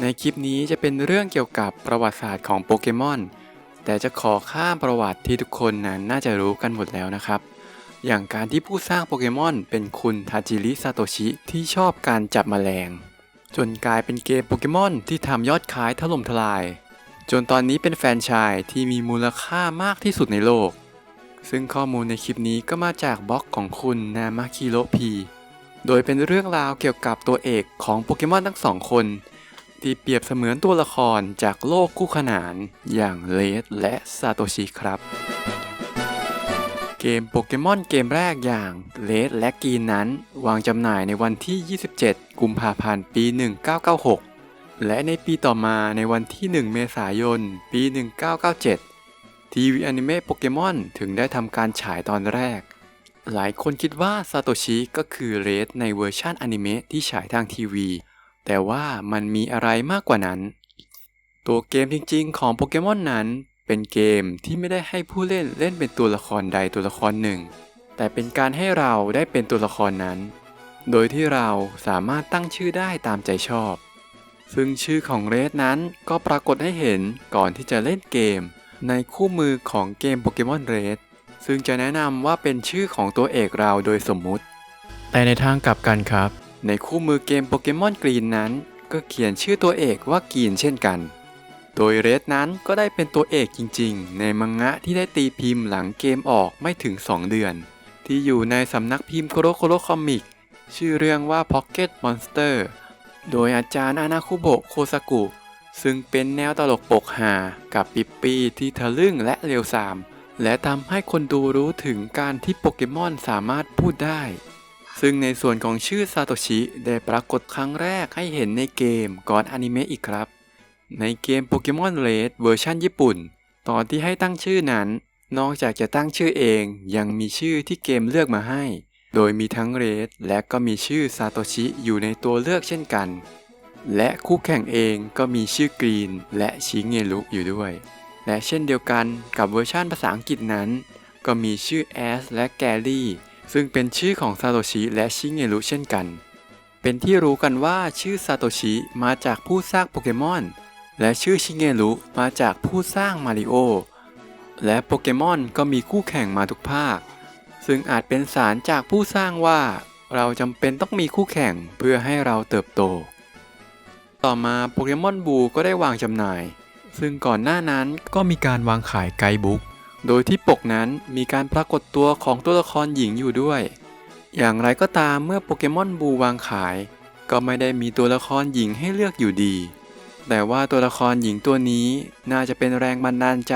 ในคลิปนี้จะเป็นเรื่องเกี่ยวกับประวัติศาสตร์ของโปเกมอน แต่จะขอข้ามประวัติที่ทุกคนนั้นน่าจะรู้กันหมดแล้วนะครับ อย่างการที่ผู้สร้างโปเกมอนเป็นคุณทาจิริซาโตชิที่ชอบการจับแมลง จนกลายเป็นเกมโปเกมอนที่ทำยอดขายถล่มทลาย จนตอนนี้เป็นแฟนชายที่มีมูลค่ามากที่สุดในโลก ซึ่งข้อมูลในคลิปนี้ก็มาจากบล็อกของคุณนามาคิโรพี โดยเป็นเรื่องราวเกี่ยวกับตัวเอกของโปเกมอนทั้งสองคน ที่เปรียบเสมือนตัวละครจากโลกคู่ขนานอย่างเลดและซาโตชิครับเกมโปเกมอนเกมแรกอย่างเลดและกีนนั้น วางจำหน่ายในวันที่ 27 กุมภาพันธ์ ปี 1996 และในปีต่อมาในวันที่ 1 เมษายน ปี 1997 ทีวีอนิเมะโปเกมอนถึงได้ทำการฉายตอนแรก หลายคนคิดว่าซาโตชิก็คือเรดในเวอร์ชันอนิเมะที่ฉายทางทีวี แต่ว่ามันมีอะไรมากกว่านั้น ตัวเกมจริงๆ ของโปเกมอนนั้นเป็นเกมที่ไม่ได้ให้ผู้เล่นเล่นเป็นตัวละครใดตัวละครหนึ่ง แต่เป็นการให้เราได้เป็นตัวละครนั้น โดยที่เราสามารถตั้งชื่อได้ตามใจชอบ ซึ่งชื่อของเรดนั้นก็ปรากฏให้เห็นก่อนที่จะเล่นเกม ในคู่มือของเกมโปเกมอนเรดซึ่งจะแนะนำว่าเป็นชื่อของตัวเอกเราโดยสมมุติ แต่ในทางกลับกันครับ ในคู่มือเกมโปเกมอนกรีนนั้น ก็เขียนชื่อตัวเอกว่ากรีนเช่นกัน โดยเรดนั้นก็ได้เป็นตัวเอกจริงๆ ในมังงะที่ได้ตีพิมพ์หลังเกมออกไม่ถึง 2 เดือน ที่อยู่ในสำนักพิมพ์โคโรโคโรคอมิกชื่อเรื่องว่า Pocket Monster โดยอาจารย์อานาคุโบะโคซากุ ซึ่งเป็นแนวตลกปกฮากับปิปปี้ที่ทะลึ่งและเร็วซาม และทำให้คนดูรู้ถึงการที่โปเกมอนสามารถพูดได้ ซึ่งในส่วนของชื่อซาโตชิได้ปรากฏครั้งแรกให้เห็นในเกมก่อนอนิเมะอีกครับ ในเกมโปเกมอนเรดเวอร์ชันญี่ปุ่น ตอนที่ให้ตั้งชื่อนั้น นอกจากจะตั้งชื่อเองยังมีชื่อที่เกมเลือกมาให้ โดยมีทั้งเรดและก็มีชื่อซาโตชิอยู่ในตัวเลือกเช่นกัน และคู่แข่งเองก็มีชื่อกรีนและชิเงรุอยู่ด้วย และเช่นเดียวกันกับเวอร์ชันภาษาอังกฤษนั้น ก็มีชื่อแอสและแกรี่ ซึ่งเป็นชื่อของซาโตชิและชิเงรุเช่นกัน เป็นที่รู้กันว่าชื่อซาโตชิมาจากผู้สร้างโปเกมอน และชื่อชิเงรุมาจากผู้สร้างมาริโอ และโปเกมอนก็มีคู่แข่งมาทุกภาค ซึ่งอาจเป็นสารจากผู้สร้างว่า เราจำเป็นต้องมีคู่แข่งเพื่อให้เราเติบโต ต่อมาโปเกมอนบูก็ได้วางจำหน่าย ซึ่งก่อนหน้านั้นก็มีการวางขายไกด์บุ๊ก โดยที่ปกนั้นมีการปรากฏตัวของตัวละครหญิงอยู่ด้วย อย่างไรก็ตามเมื่อโปเกมอนบูวางขาย ก็ไม่ได้มีตัวละครหญิงให้เลือกอยู่ดี แต่ว่าตัวละครหญิงตัวนี้น่าจะเป็นแรงบันดาลใจ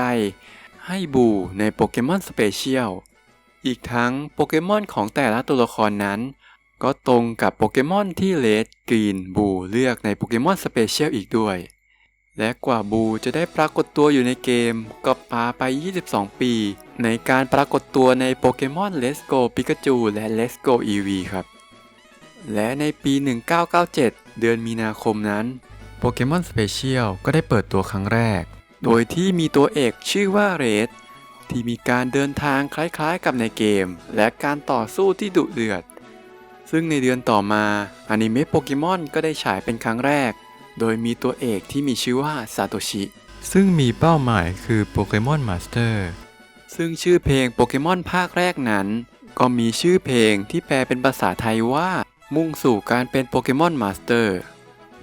ให้บูในโปเกมอนสเปเชียล อีกทั้งโปเกมอนของแต่ละตัวละครนั้น ก็ตรงกับโปเกมอนที่เลดกรีนบูเลือกในโปเกมอนสเปเชียลอีกด้วย และกว่าบูจะได้ปรากฏตัวอยู่ในเกมก็ปาไป 22 ปี ในการปรากฏตัวในโปเกมอน Let's Go Pikachu และ Let's Go EV ครับ และในปี 1997 เดือนมีนาคมนั้นโปเกมอนสเปเชียลก็ได้เปิดตัวครั้งแรก โดยที่มีตัวเอกชื่อว่าเรดที่มีการเดินทางคล้ายๆกับในเกม และการต่อสู้ที่ดุเดือด ซึ่งในเดือนต่อมาอนิเมะโปเกมอนก็ได้ฉายเป็นครั้งแรก โดยมีตัวเอกที่มีชื่อว่าซาโตชิ ซึ่งมีเป้าหมายคือโปเกมอนมาสเตอร์ ซึ่งชื่อเพลงโปเกมอนภาคแรกนั้น ก็มีชื่อเพลงที่แปลเป็นภาษาไทยว่า มุ่งสู่การเป็นโปเกมอนมาสเตอร์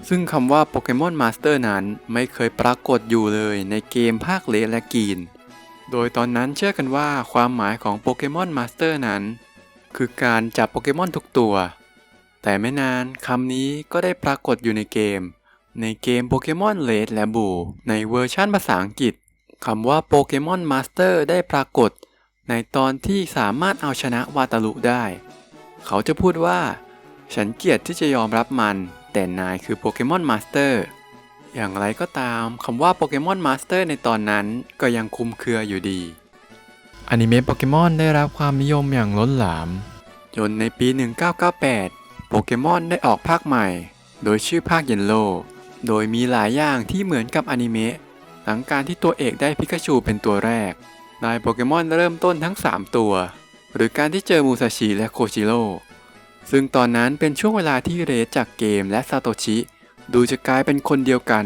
ซึ่งคำว่าโปเกมอนมาสเตอร์นั้นไม่เคยปรากฏอยู่เลยในเกมภาคเลดและกีน โดยตอนนั้นเชื่อกันว่าความหมายของโปเกมอนมาสเตอร์นั้น คือการจับโปเกมอนทุกตัว แต่ไม่นานคำนี้ก็ได้ปรากฏอยู่ในเกม ในเกมโปเกมอนเลดและบูในเวอร์ชันภาษาอังกฤษคำว่าโปเกมอนมาสเตอร์ได้ปรากฏ ในตอนที่สามารถเอาชนะวาตาลุได้ เขาจะพูดว่า ฉันเกลียดที่จะยอมรับมัน แต่นายคือโปเกมอนมาสเตอร์อย่างไรก็ตามคำว่าโปเกมอนมาสเตอร์ในตอนนั้นก็ยังคลุมเครืออยู่ดีอนิเมะโปเกมอนได้รับความนิยมอย่างล้นหลาม จนในปี 1998 โปเกมอนได้ออกภาคใหม่ โดยชื่อภาคเยนโล โดยมีหลายอย่างที่เหมือนกับอนิเมะทั้งการที่ตัวเอกได้พิกาชูเป็นตัวแรกได้โปเกมอนเริ่มต้นทั้ง 3 ตัว หรือการที่เจอมูซาชิและโคจิโร่ซึ่งตอนนั้นเป็นช่วงเวลาที่เรดจากเกมและซาโตชิ ดูจะกลายเป็นคนเดียวกัน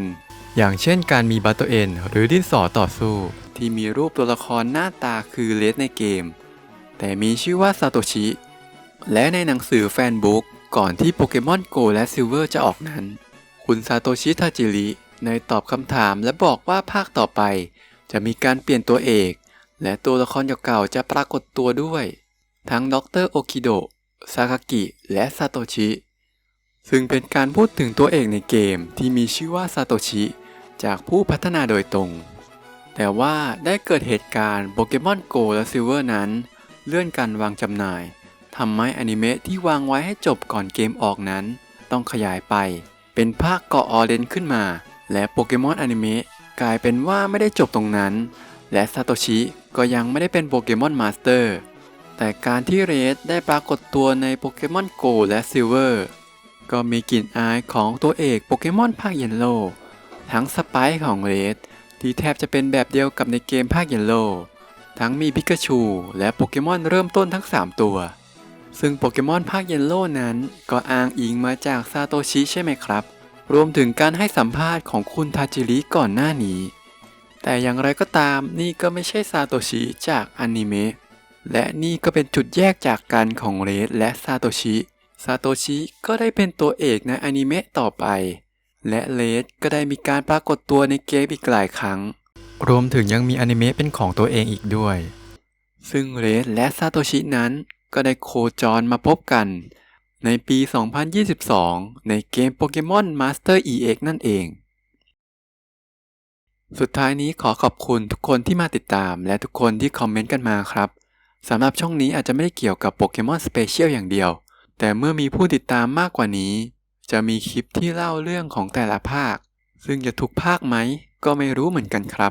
อย่างเช่นการมีบัตเตอร์เอ็นหรือดินสอต่อสู้ ที่มีรูปตัวละครหน้าตาคือเลสในเกม แต่มีชื่อว่าซาโตชิ และในหนังสือแฟนบุ๊กก่อนที่โปเกมอนโกและซิลเวอร์จะออกนั้น คุณซาโตชิทาจิริในตอบคำถามและบอกว่าภาคต่อไป จะมีการเปลี่ยนตัวเอก และตัวละครเก่าๆจะปรากฏตัวด้วย ทั้งดรโอคิโดะซากากิและซาโตชิ ซึ่งเป็นการพูดถึงตัวเอกในเกมที่มีชื่อว่าซาโตชิ จากผู้พัฒนาโดยตรง แต่ว่าได้เกิดเหตุการณ์โปเกมอนโกและซิลเวอร์นั้น เลื่อนการวางจำหน่ายทำให้อนิเมะที่วางไว้ให้จบก่อนเกมออกนั้น ต้องขยายไป เป็นภาคเกาะออเรนขึ้นมา และโปเกมอนอนิเมะกลายเป็นว่าไม่ได้จบตรงนั้น และซาโตชิก็ยังไม่ได้เป็นโปเกมอนมาสเตอร์แต่การที่เรดได้ปรากฏตัวในโปเกมอนโกและซิลเวอร์ก็มีกลิ่นอายของตัวเอกโปเกมอนภาคเยลโลทั้งสไปค์ของเรดที่แทบจะเป็นแบบเดียวกับในเกมภาคเยลโลทั้งมีพิกาชูและโปเกมอนเริ่มต้นทั้ง 3 ตัว ซึ่งโปเกมอนภาคเยลโล่นั้น ก็อ้างอิงมาจากซาโตชิใช่ไหมครับ รวมถึงการให้สัมภาษณ์ของคุณทาจิริก่อนหน้านี้ แต่อย่างไรก็ตามนี่ก็ไม่ใช่ซาโตชิจากอนิเมะ และนี่ก็เป็นจุดแยกจากกันของเรดและซาโตชิ ซาโตชิก็ได้เป็นตัวเอกในอนิเมะต่อไป และเรดก็ได้มีการปรากฏตัวในเกมอีกหลายครั้ง รวมถึงยังมีอนิเมะเป็นของตัวเองอีกด้วย ซึ่งเรดและซาโตชินั้น ก็ได้โคจรมาพบกัน ในปี 2022 ในเกมโปเกมอนมาสเตอร์ EX นั่นเอง สุดท้ายนี้ขอขอบคุณทุกคนที่มาติดตามและทุกคนที่คอมเมนต์กันมาครับสำหรับช่องนี้อาจจะไม่ได้เกี่ยวกับโปเกมอนสเปเชียลอย่างเดียว แต่เมื่อมีผู้ติดตามมากกว่านี้ จะมีคลิปที่เล่าเรื่องของแต่ละภาค ซึ่งจะทุกภาคไหมก็ไม่รู้เหมือนกันครับ